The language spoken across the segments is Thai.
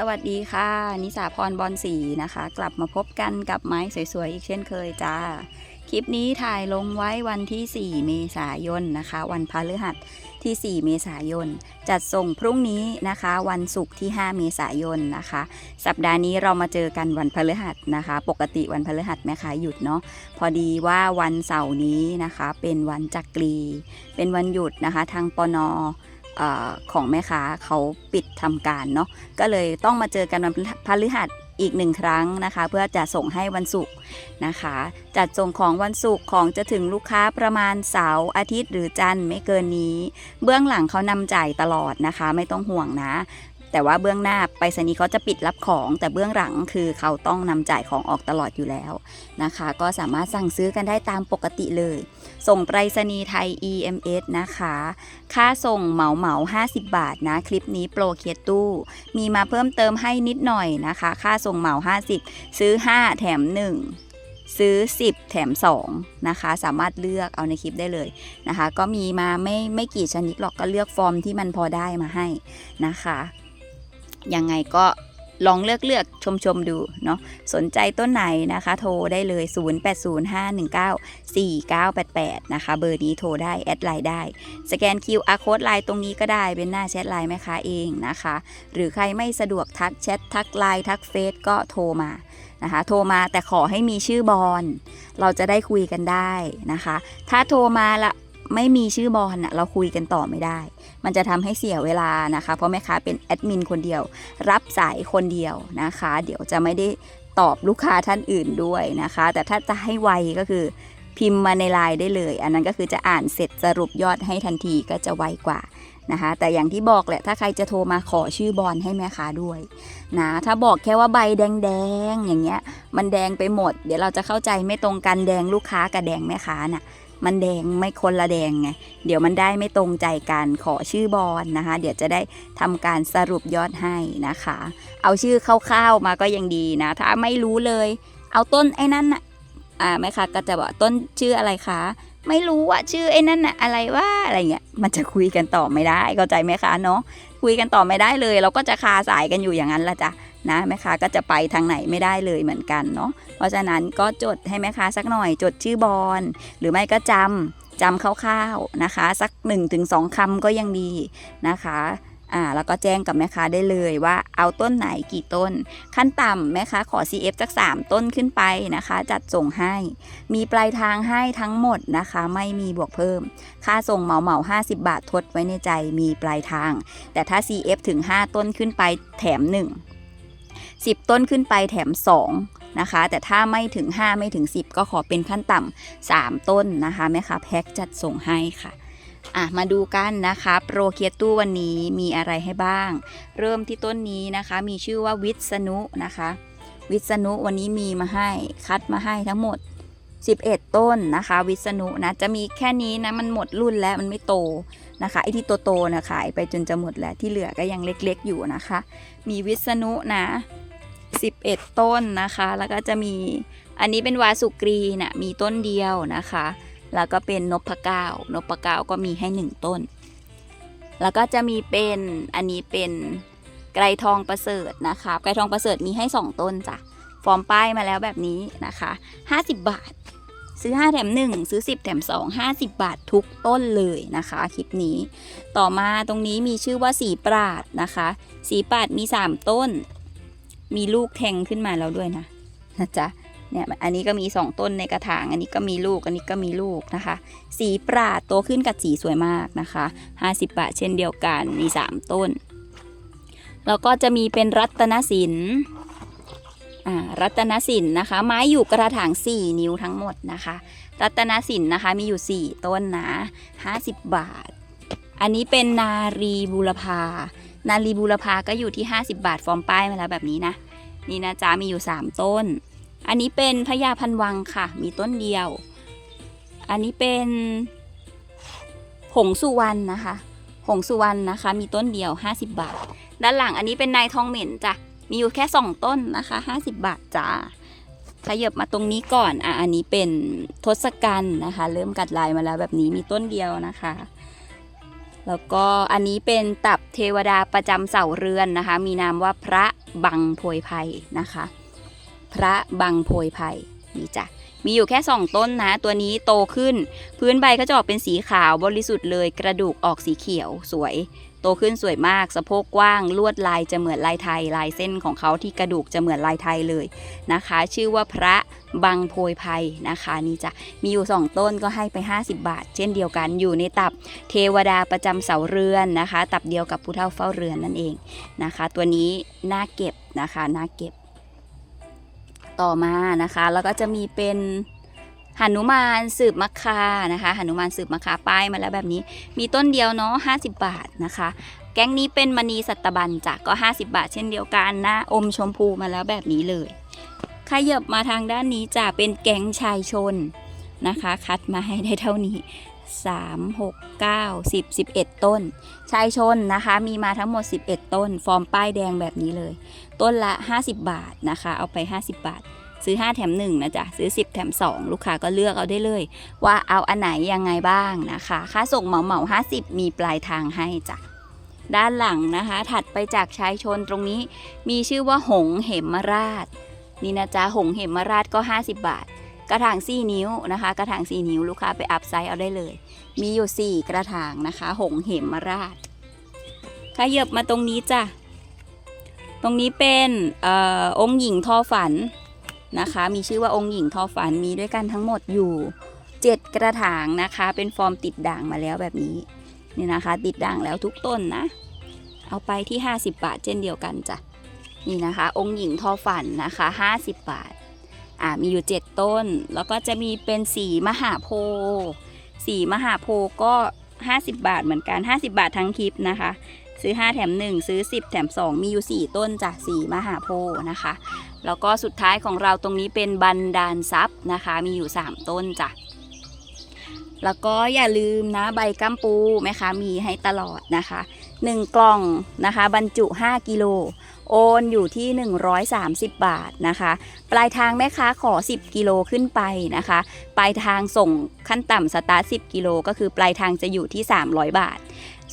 สวัสดีค่ะ นิสาพรบอลสีนะคะ กลับมาพบกันกับไม้สวยๆ อีกเช่นเคยจ้า คลิปนี้ถ่ายลงไว้วันที่ 4 เมษายนนะคะ วันพฤหัสที่ 4 เมษายน จัดส่งพรุ่งนี้นะคะ วันศุกร์ที่ 5 เมษายนนะคะ สัปดาห์นี้เรามาเจอกันวันพฤหัสนะคะ ปกติวันพฤหัสแม่ค้าหยุดเนาะ พอดีว่าวันเสาร์นี้นะคะ เป็นวันจักรี เป็นวันหยุดนะคะ ทางปนเอของแม่ค้าเขาปิดทำการเนาะก็เลยต้องมาเจอกันวันพฤหัสอีกหนึ่งครั้งนะคะ เพื่อจะส่งให้วันศุกร์นะคะ จัดส่งของวันศุกร์ของจะถึงลูกค้าประมาณเสาร์อาทิตย์หรือจันทร์ไม่เกินนี้ เบื้องหลังเขานำจ่ายตลอดนะคะ ไม่ต้องห่วงนะแต่ว่าเบื้องหน้าไปรษณีย์เขาจะปิดรับของ แต่เบื้องหลังคือเขาต้องนำจ่ายของออกตลอดอยู่แล้วนะคะ ก็สามารถสั่งซื้อกันได้ตามปกติเลย ส่งไปรษณีย์ไทย EMS นะคะ ค่าส่งเหมาเหมา50 บาทนะ คลิปนี้โปรเคสตู้ มีมาเพิ่มเติมให้นิดหน่อยนะคะ ค่าส่งเหมา 50 ซื้อ 5 แถม 1ซื้อ 10 แถม 2 นะคะ สามารถเลือกเอาในคลิปได้เลยนะคะ ก็มีมาไม่ไม่กี่ชนิดหรอกก็เลือกฟอร์มที่มันพอได้มาให้นะคะ ยังไงก็ ลองเลือกเลือกชมชมดูเนาะสนใจต้นไหนนะคะ โทรได้เลย 0805194988 นะคะ เบอร์นี้โทรได้ แอดไลน์ได้ สแกน QR code ไลน์ตรงนี้ก็ได้เป็นหน้าแชทไลน์แม่ค้าเองนะคะ หรือใครไม่สะดวกทักแชททักไลน์ทักเฟซก็โทรมานะคะโทรมาแต่ขอให้มีชื่อบอลเราจะได้คุยกันได้นะคะ ถ้าโทรมาละ ไม่มีชื่อบอลน่ะเราคุยกันต่อไม่ได้ มันจะทำให้เสียเวลานะคะ เพราะแม่ค้าเป็นแอดมินคนเดียว รับสายคนเดียวนะคะ เดี๋ยวจะไม่ได้ตอบลูกค้าท่านอื่นด้วยนะคะ แต่ถ้าจะให้ไวก็คือพิมพ์มาในไลน์ได้เลย อันนั้นก็คือจะอ่านเสร็จสรุปยอดให้ทันทีก็จะไวกว่านะคะ แต่อย่างที่บอกแหละ ถ้าใครจะโทรมาขอชื่อบอลให้แม่ค้าด้วยนะ ถ้าบอกแค่ว่าใบแดงๆอย่างเงี้ย มันแดงไปหมด เดี๋ยวเราจะเข้าใจไม่ตรงกันแดงลูกค้ากับแดงแม่ค้าน่ะ มันแดงไม่คนละแดงไง เดี๋ยวมันได้ไม่ตรงใจกันขอชื่อบอลนะคะ เดี๋ยวจะได้ทำการสรุปยอดให้นะคะ เอาชื่อคร่าวๆมาก็ยังดีนะ ถ้าไม่รู้เลย เอาต้นไอ้นั่นน่ะอ่าแม่ค้าก็จะบอกต้นชื่ออะไรคะ ไม่รู้อะชื่อไอ้นั่นอะอะไรว่าอะไรเงี้ยมันจะคุยกันต่อไม่ได้เข้าใจไหมคะเนาะคุยกันต่อไม่ได้เลย เราก็จะคาสายกันอยู่อย่างนั้นละจ้ะนะแม่ค้าก็จะไปทางไหนไม่ได้เลยเหมือนกันเนาะเพราะฉะนั้นก็จดให้แม่ค้าสักหน่อยจดชื่อบอลหรือไม่ก็จำจำคร่าวๆนะคะ สัก 1-2คำก็ยังดีนะคะ อ่าแล้วก็แจ้งกับแม่ค้าได้เลยว่าเอาต้นไหนกี่ต้น ขั้นต่ำแม่ค้าขอ CF สัก3 ต้นขึ้นไปนะคะ จัดส่งให้ มีปลายทางให้ทั้งหมดนะคะ ไม่มีบวกเพิ่ม ค่าส่งเหมาเหมา50 บาททดไว้ในใจมีปลายทาง แต่ถ้า CF ถึง 5 ต้นขึ้นไปแถม 1 10 ต้นขึ้นไปแถม 2นะคะ แต่ถ้าไม่ถึง 5 ไม่ถึง 10 ก็ขอเป็นขั้นต่ำ3ต้นนะคะแม่ค้าแพ็คจัดส่งให้ค่ะ อะมาดูกันนะคะโปรเคียตู้วันนี้มีอะไรให้บ้าง เริ่มที่ต้นนี้นะคะ มีชื่อว่าวิษณุนะคะ วิษณุวันนี้มีมาให้คัดมาให้ทั้งหมด 11 ต้นนะคะ วิษณุนะจะมีแค่นี้นะมันหมดรุ่นแล้วมันไม่โตนะคะไอที่โตๆนะขายไปจนจะหมดแล้วที่เหลือก็ยังเล็กๆอยู่นะคะ มีวิษณุนะ11 ต้นนะคะ แล้วก็จะมีอันนี้เป็นวาสุกรีนะมีต้นเดียวนะคะ แล้วก็เป็นนพเก้านพเก้าก็มีให้หนึ่งต้น แล้วก็จะมีเป็นอันนี้เป็นไกรทองประเสริฐนะคะไกรทองประเสริฐมีให้2ต้นจ้ะฟอร์มป้ายมาแล้วแบบนี้นะคะ50บาท ซื้อ5แถม1ซื้อ10แถม2 50บาททุกต้นเลยนะคะคลิปนี้ ต่อมาตรงนี้มีชื่อว่าสีปราดนะคะ สีปราดมี3ต้น มีลูกแทงขึ้นมาแล้วด้วยนะนะจ๊ะ เนี่ยอันนี้ก็มี 2 ต้นในกระถาง อันนี้ก็มีลูก อันนี้ก็มีลูกนะคะ สีปราดโตขึ้นกับสีสวยมากนะคะ 50 บาทเช่นเดียวกัน มี 3 ต้น แล้วก็จะมีเป็นรัตนศิลป์รัตนศิลป์นะคะ ไม้อยู่กระถาง 4 นิ้วทั้งหมดนะคะ รัตนศิลป์นะคะ มีอยู่ 4 ต้นนะ50 บาท อันนี้เป็นนารีบูรพา นารีบูรพาก็อยู่ที่ 50 บาท ฟอร์มป้ายมาแล้วแบบนี้นะ นี่นะจ๊ะมีอยู่ 3 ต้น อันนี้เป็นพญาพันวังค่ะ มีต้นเดียว อันนี้เป็นหงสุวรรณนะคะ หงสุวรรณนะคะ มีต้นเดียว 50 บาท ด้านหลังอันนี้เป็นนายทองเหม็นจ้ะ มีอยู่แค่ 2 ต้นนะคะ 50 บาทจ้าขยับมาตรงนี้ก่อน อะ อันนี้เป็นทศกัณฐ์นะคะ เริ่มกัดลายมาแล้วแบบนี้มีต้นเดียวนะคะ แล้วก็อันนี้เป็นตับเทวดาประจำเสาเรือนนะคะ มีนามว่าพระบังโพยภัยนะคะ พระบังโพยภัยนี่จ้ะมีอยู่แค่2ต้นนะ ตัวนี้โตขึ้น พื้นใบก็จะออกเป็นสีขาวบริสุทธิ์เลย กระดูกออกสีเขียวสวย โตขึ้นสวยมาก สะโพกกว้าง ลวดลายจะเหมือนลายไทย ลายเส้นของเขาที่กระดูกจะเหมือนลายไทยเลยนะคะ ชื่อว่าพระบังโพยภัยนะคะนี่จ้ะมีอยู่ 2 ต้นก็ให้ไป 50 บาท เช่นเดียวกันอยู่ในตับเทวดาประจำเสาเรือนนะคะ ตับเดียวกับผู้เฒ่าเฝ้าเรือนนั่นเองนะคะ ตัวนี้น่าเก็บนะคะน่าเก็บ ต่อมานะคะ แล้วก็จะมีเป็นหนุมานสืบมัคานะคะหนุมานสืบมัคาป้ายมาแล้วแบบนี้ มีต้นเดียวเนาะ50 บาทนะคะ แก๊งนี้เป็นมณีสัตบันจ้ะก็ 50 บาท เช่นเดียวกันนะ อมชมพูมาแล้วแบบนี้เลยขยับมาทางด้านนี้จ้ะเป็นแก๊งชายชนนะคะ คัดมาให้ได้เท่านี้ 3 6 9 10 11 ต้น ชายชนนะคะ มีมาทั้งหมด 11 ต้น ฟอร์มป้ายแดงแบบนี้เลย ต้นละ 50 บาทนะคะ เอาไป 50 บาท ซื้อ 5 แถม 1 นะจ๊ะ ซื้อ 10 แถม 2 ลูกค้าก็เลือกเอาได้เลย ว่าเอาอันไหนยังไงบ้างนะคะ ค่าส่งเหมาเหมา50 มีปลายทางให้จ้ะด้านหลังนะคะ ถัดไปจากชายชนตรงนี้ มีชื่อว่าหงเหมราช นี่นะจ๊ะหงเหมราชก็ 50 บาท กระถาง 4 นิ้วนะคะ กระถาง 4 นิ้วลูกค้าไปอัพไซส์เอาได้เลย มีอยู่ 4 กระถางนะคะ หงเหมราชขยับมาตรงนี้จ้ะ ตรงนี้เป็นอองค์หญิงทอฝันนะคะ มีชื่อว่าองค์หญิงทอฝันมีด้วยกันทั้งหมดอยู่ 7 กระถางนะคะ เป็นฟอร์มติดด่างมาแล้วแบบนี้นี่นะคะ ติดด่างแล้วทุกต้นนะ เอาไปที่ 50 บาทเช่นเดียวกันจ้ะนี่นะคะ องค์หญิงทอฝันนะคะ 50 บาทอ่ามีอยู่ 7 ต้น แล้วก็จะมีเป็นสีมหาโพธิ์สีมหาโพธิ์ก็ 50 บาทเหมือนกัน 50 บาททั้งคลิปนะคะ ซื้อ 5 แถม 1 ซื้อ 10 แถม 2 มีอยู่ 4 ต้นจ้ะสีมหาโพธิ์นะคะ แล้วก็สุดท้ายของเราตรงนี้เป็นบันดาลทรัพย์นะคะ มีอยู่ 3 ต้นจ้ะแล้วก็อย่าลืมนะใบกัมปูแม่ค้ามีให้ตลอดนะคะ 1 กล่องนะคะ บรรจุ 5 กิโลโอนอยู่ที่ 130 บาทนะคะ ปลายทางแม่ค้าขอ 10 กิโลขึ้นไปนะคะ ปลายทางส่งขั้นต่ำสตาร์ท 10 กิโลก็คือปลายทางจะอยู่ที่ 300 บาท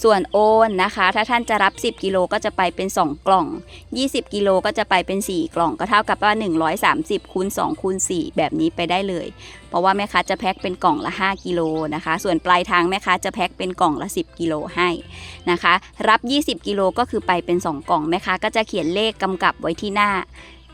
ส่วนโอนนะคะ ถ้าท่านจะรับ 10 กิโลก็จะไปเป็น 2 กล่อง 20 กิโลก็จะไปเป็น 4 กล่องก็เท่ากับว่า 130คูณ2คูณ4แบบนี้ไปได้เลย เพราะว่าแม่ค้าจะแพ็คเป็นกล่องละ 5 กิโลนะคะ ส่วนปลายทางแม่ค้าจะแพ็คเป็นกล่องละ 10 กิโลให้นะคะ รับ 20 กิโลก็คือไปเป็น 2 กล่องแม่ค้าก็จะเขียนเลขกำกับไว้ที่หน้า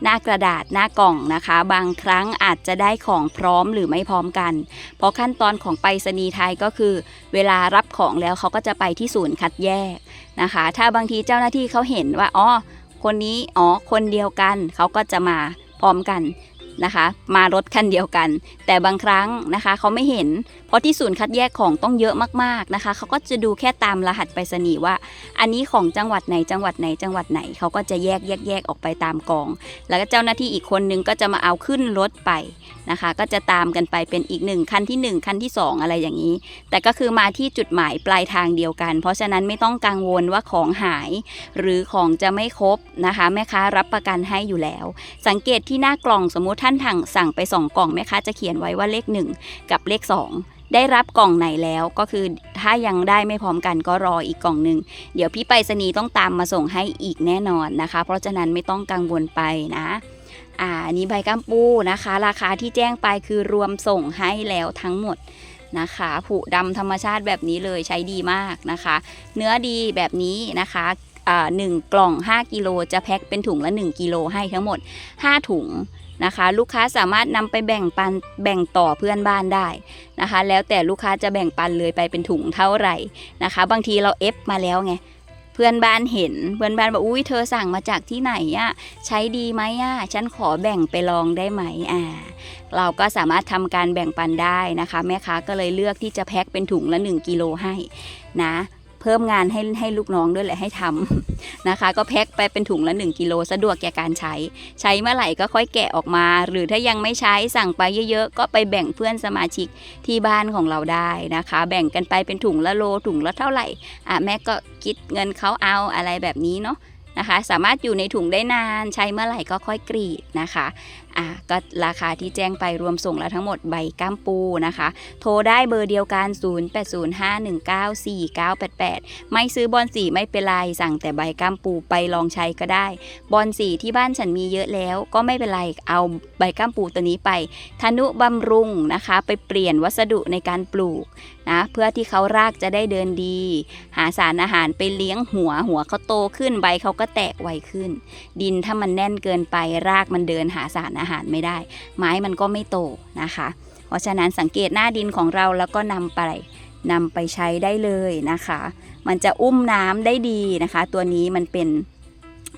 หน้ากระดาษหน้ากล่องนะคะ บางครั้งอาจจะได้ของพร้อมหรือไม่พร้อมกัน เพราะขั้นตอนของไปรษณีย์ไทยก็คือ เวลารับของแล้วเขาก็จะไปที่ศูนย์คัดแยกนะคะ ถ้าบางทีเจ้าหน้าที่เขาเห็นว่าอ๋อคนนี้อ๋อคนเดียวกันเขาก็จะมาพร้อมกัน นะคะ มารถคันเดียวกัน แต่บางครั้งนะคะเขาไม่เห็น เพราะที่ศูนย์คัดแยกของต้องเยอะมากๆนะคะเขาก็จะดูแค่ตามรหัสไปรษณีย์ว่า อันนี้ของจังหวัดไหนจังหวัดไหนจังหวัดไหนเขาก็จะแยกแยกแยกออกไปตามกอง แล้วก็เจ้าหน้าที่อีกคนนึงก็จะมาเอาขึ้นรถไปนะคะ ก็จะตามกันไปเป็นอีกหนึ่งคันที่หนึ่งคันที่สองอะไรอย่างนี้ แต่ก็คือมาที่จุดหมายปลายทางเดียวกัน เพราะฉะนั้นไม่ต้องกังวลว่าของหาย หรือของจะไม่ครบนะคะแม่ค้ารับประกันให้อยู่แล้ว สังเกตที่หน้ากล่องสมมติท่านถังสั่งไปสองกล่องแม่ค้าจะเขียนไว้ว่าเลขหนึ่งกับเลขสองได้รับกล่องไหนแล้วก็คือถ้ายังได้ไม่พร้อมกันก็รออีกกล่องหนึ่งเดี๋ยวพี่ไปรษณีย์ต้องตามมาส่งให้อีกแน่นอนนะคะ เพราะฉะนั้นไม่ต้องกังวลไปนะอ่าอันนี้ใบกัมปูนะคะ ราคาที่แจ้งไปคือรวมส่งให้แล้วทั้งหมดนะคะผุดำธรรมชาติแบบนี้เลยใช้ดีมากนะคะ เนื้อดีแบบนี้นะคะ หนึ่งกล่อง 5 กิโลจะแพ็คเป็นถุงละ 1 กิโลให้ทั้งหมด 5 ถุงนะคะ ลูกค้าสามารถนำไปแบ่งปันแบ่งต่อเพื่อนบ้านได้นะคะ แล้วแต่ลูกค้าจะแบ่งปันเลยไปเป็นถุงเท่าไหร่นะคะ บางทีเราเอฟมาแล้วไงเพื่อนบ้านเห็นเพื่อนบ้านบอกอุ้ยเธอสั่งมาจากที่ไหนอะใช้ดีไหมอะฉันขอแบ่งไปลองได้ไหมอ่าเราก็สามารถทำการแบ่งปันได้นะคะ แม่ค้าก็เลยเลือกที่จะแพ็คเป็นถุงละ 1 กิโลให้นะ เพิ่มงานให้ให้ลูกน้องด้วยแหละให้ทำนะคะ ก็แพ็คไปเป็นถุงละ 1กิโลสะดวกแก่การใช้ ใช้เมื่อไหร่ก็ค่อยแกะออกมา หรือถ้ายังไม่ใช้สั่งไปเยอะๆ ก็ไปแบ่งเพื่อนสมาชิกที่บ้านของเราได้นะคะ แบ่งกันไปเป็นถุงละโลถุงละเท่าไหร่อะแม่ก็คิดเงินเขาเอาอะไรแบบนี้เนาะนะคะสามารถอยู่ในถุงได้นานใช้เมื่อไหร่ก็ค่อยกรีดนะคะอะก็ราคาที่แจ้งไปรวมส่งแล้วทั้งหมดใบก้ามปูนะคะ โทรได้เบอร์เดียวกัน 0805194988 ไม่ซื้อบอลสีไม่เป็นไรสั่งแต่ใบก้ามปูไปลองใช้ก็ได้ บอลสีที่บ้านฉันมีเยอะแล้ว ก็ไม่เป็นไรเอาใบก้ามปูตัวนี้ไปทนุบำรุงนะคะ ไปเปลี่ยนวัสดุในการปลูกนะเพื่อที่เขารากจะได้เดินดี หาสารอาหารไปเลี้ยงหัวหัวเขาโตขึ้นใบเขาก็แตกไวขึ้น ดินถ้ามันแน่นเกินไปรากมันเดินหาสารอาหารไม่ได้ ไม้มันก็ไม่โตนะคะ เพราะฉะนั้นสังเกตหน้าดินของเราแล้วก็นำไปนำไปใช้ได้เลยนะคะ มันจะอุ้มน้ำได้ดีนะคะ ตัวนี้มันเป็น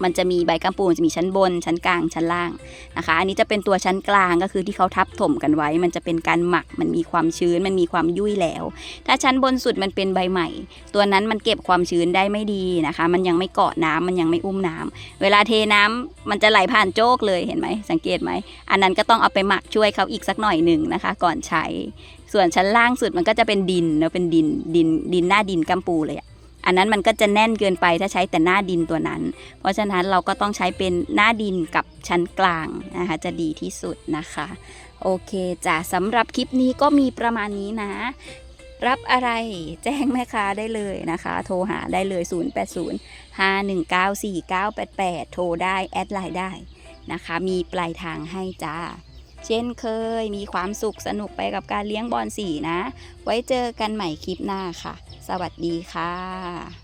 มันจะมีใบกัมปูจะมีชั้นบน ชั้นกลาง ชั้นล่างนะคะ อันนี้จะเป็นตัวชั้นกลางก็คือที่เขาทับถมกันไว้ มันจะเป็นการหมัก มันมีความชื้น มันมีความยุ่ยแล้ว ถ้าชั้นบนสุดมันเป็นใบใหม่ ตัวนั้นมันเก็บความชื้นได้ไม่ดีนะคะ มันยังไม่เกาะน้ำมันยังไม่อุ้มน้ำเวลาเทน้ำมันจะไหลผ่านโจกเลยเห็นไหม สังเกตไหม อันนั้นก็ต้องเอาไปหมักช่วยเขาอีกสักหน่อยหนึ่งนะคะ ก่อนใช้ ส่วนชั้นล่างสุดมันก็จะเป็นดินเนาะเป็นดินดินดินหน้าดินกัมปูเลยอะ อันนั้นมันก็จะแน่นเกินไปถ้าใช้แต่หน้าดินตัวนั้น เพราะฉะนั้นเราก็ต้องใช้เป็นหน้าดินกับชั้นกลางนะคะจะดีที่สุดนะคะ โอเคจ้ะสำหรับคลิปนี้ก็มีประมาณนี้นะ รับอะไรแจ้งแม่ค้าได้เลยนะคะ โทรหาได้เลย 080 519 4988 โทรได้แอดไลน์ได้นะคะ มีปลายทางให้จ้าเช่นเคยมีความสุขสนุกไปกับการเลี้ยงบอลสีนะ ไว้เจอกันใหม่คลิปหน้าค่ะ สวัสดีค่ะ